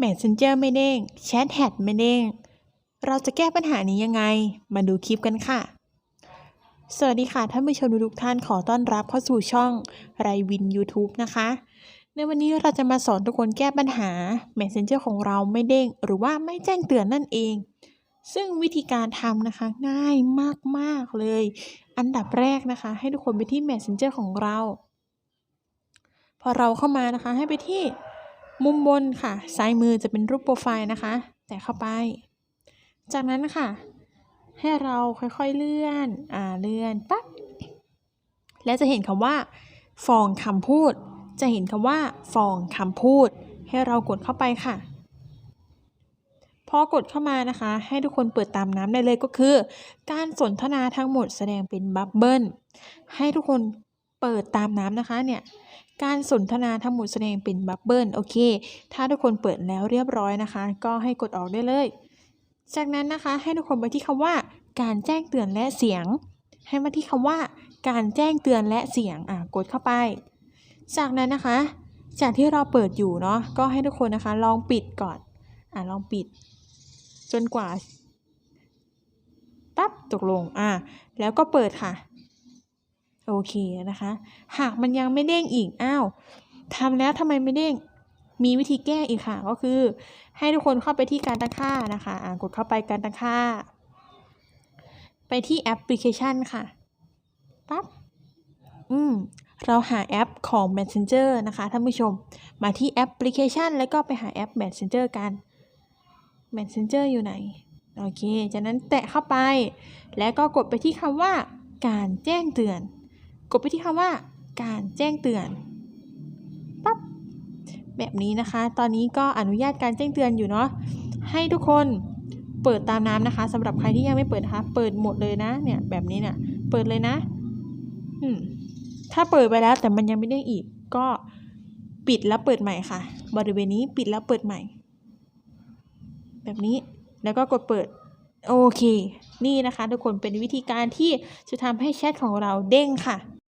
Messenger ไม่เด้งแชทแฮดไม่เด้งเราจะแก้ปัญหานี้ยังไง มาดูคลิปกันค่ะ สวัสดีค่ะท่านผู้ชมทุกท่านขอต้อนรับเข้าสู่ช่องไรวิน YouTube นะคะ ในวันนี้เราจะมาสอนทุกคนแก้ปัญหา Messenger ของเราไม่เด้ง หรือว่าไม่แจ้งเตือนนั่นเอง ซึ่งวิธีการทำนะคะง่ายมากๆเลย อันดับแรกนะคะ ให้ทุกคนไปที่ Messenger ของเรา พอเราเข้ามานะคะให้ไปที่ มุมบนค่ะซ้ายมือจะเป็นรูปโปรไฟล์นะคะ แตะเข้าไป จากนั้นค่ะ ให้เราค่อยๆเลื่อนอ่าเลื่อนปั๊บและจะเห็นคำว่า ฟองคำพูด จะเห็นคำว่า ฟองคำพูด ให้เรากดเข้าไปค่ะพอกดเข้ามานะคะ ให้ทุกคนเปิดตามน้ำได้เลยก็คือ การสนทนาทั้งหมดแสดงเป็นบับเบิลให้ทุกคน เปิดตามน้ำนะคะเนี่ยการสนทนาทั้งหมดแสดงเป็นบับเบิลโอเค ถ้าทุกคนเปิดแล้วเรียบร้อยนะคะ ก็ให้กดออกได้เลย จากนั้นนะคะให้ทุกคนไปที่คำว่า การแจ้งเตือนและเสียง ให้มาที่คำว่า การแจ้งเตือนและเสียงอะกดเข้าไป จากนั้นนะคะ จากที่เราเปิดอยู่เนาะก็ให้ทุกคนนะคะ ลองปิดก่อนอะลองปิด จนกว่าปั๊บตกลงอะแล้วก็เปิดค่ะ โอเคนะคะ หากมันยังไม่เด้งอีกอ้าวทำแล้วทำไมไม่เด้งมีวิธีแก้อีกค่ะ ก็คือ ให้ทุกคนเข้าไปที่การตั้งค่านะคะอ่ากดเข้าไปการตั้งค่า ไปที่แอปพลิเคชันค่ะปั๊บอืมเราหาแอปของ Messenger นะคะท่านผู้ชม มาที่แอปพลิเคชัน แล้วก็ไปหาแอป Messenger กัน Messenger อยู่ไหน โอเค จากนั้นแตะเข้าไป แล้วก็กดไปที่คำว่าการแจ้งเตือน กดไปที่คำว่า การแจ้งเตือนปั๊บแบบนี้นะคะ ตอนนี้ก็อนุญาตการแจ้งเตือนอยู่เนาะให้ทุกคนเปิดตามน้ำนะคะสำหรับใครที่ยังไม่เปิดนะคะ เปิดหมดเลยนะเนี่ยแบบนี้เนี่ยเปิดเลยนะอืมถ้าเปิดไปแล้วแต่มันยังไม่ได้อีก ก็ปิดแล้วเปิดใหม่ค่ะ บริเวณนี้ปิดแล้วเปิดใหม่ แบบนี้แล้วก็กดเปิดโอเค นี่นะคะ ทุกคนเป็นวิธีการที่จะทำให้แชทของเราเด้งค่ะ